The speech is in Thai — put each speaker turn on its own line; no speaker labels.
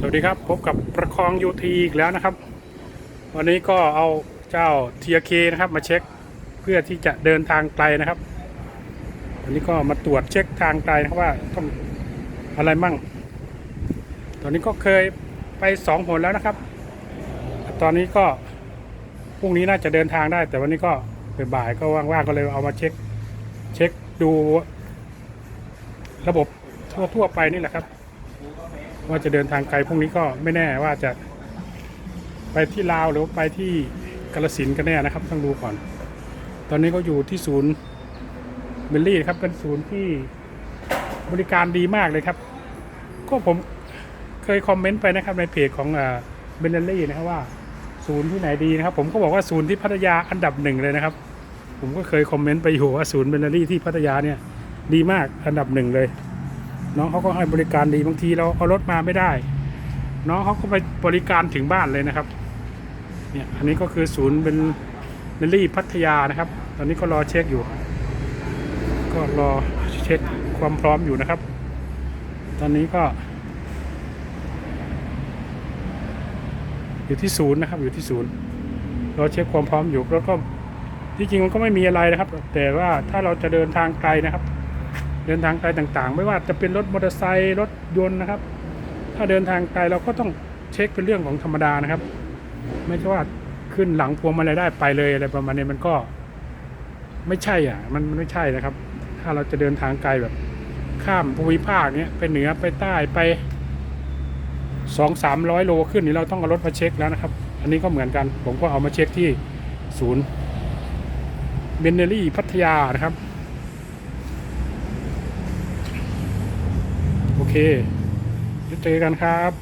สวัสดีครับ พบกับประคองยูทีอีกแล้วนะครับ วันนี้ก็เอาเจ้า TRK นะครับมาเช็คเพื่อที่จะเดินทางไกลนะครับวันนี้ก็มาตรวจเช็คทางไกลนะครับว่าต้องอะไรมั่ง ตอนนี้ก็เคยไปสองหนแล้วนะครับ ตอนนี้ก็พรุ่งนี้น่าจะเดินทางได้ แต่วันนี้ก็บ่ายก็ว่างๆก็เลยเอามาเช็คเช็คดูระบบทั่วๆไปนี่แหละครับ ว่าจะเดินทางไกลพรุ่งนี้ก็ไม่แน่ว่าจะไปที่ลาวหรือไปที่กาลสินกันแน่นะครับต้องดูก่อน ตอนนี้ก็อยู่ที่ศูนย์เบลลี่ครับเป็นศูนย์ที่บริการดีมากเลยครับ ก็ผมเคยคอมเมนต์ไปนะครับในเพจของเบลลี่นะครับว่าศูนย์ที่ไหนดีนะครับ ผมก็บอกว่าศูนย์ที่พัทยาอันดับหนึ่งเลยนะครับ ผมก็เคยคอมเมนต์ไปอยู่ว่าศูนย์เบลลี่ที่พัทยาเนี่ยดีมากอันดับหนึ่งเลย น้องเขาก็ให้บริการดีบางทีเราเอารถมาไม่ได้ น้องเขาก็ไปบริการถึงบ้านเลยนะครับเนี่ยอันนี้ก็คือศูนย์เป็นเบลลี่พัทยานะครับ ตอนนี้ก็รอเช็คอยู่ ก็รอเช็คความพร้อมอยู่นะครับ ตอนนี้ก็ อยู่ที่ศูนย์นะครับ อยู่ที่ศูนย์รอเช็คความพร้อมอยู่แล้วก็ที่จริงมันก็ไม่มีอะไรนะครับ แต่ว่าถ้าเราจะเดินทางไกลนะครับ เดินทางไกลต่างๆ ไม่ว่าจะเป็นรถมอเตอร์ไซค์รถยนต์นะครับ ถ้าเดินทางไกลเราก็ต้องเช็คเป็นเรื่องของธรรมดานะครับ ไม่ใช่ว่าขึ้นหลังพวงมาลัยได้ไปเลยอะไรประมาณนี้มันก็ ไม่ใช่อะมันมันไม่ใช่นะครับ ถ้าเราจะเดินทางไกลแบบ ข้ามภูมิภาคเนี้ยไปเหนือไปใต้ไปสองสามร้อยโลขึ้นนี่เราต้องเอารถมาเช็คแล้วนะครับ อันนี้ก็เหมือนกัน ผมก็เอามาเช็คที่ศูนย์เบนเนอรี่พัทยานะครับ โอ เคเดี๋ยวเจอกันครับ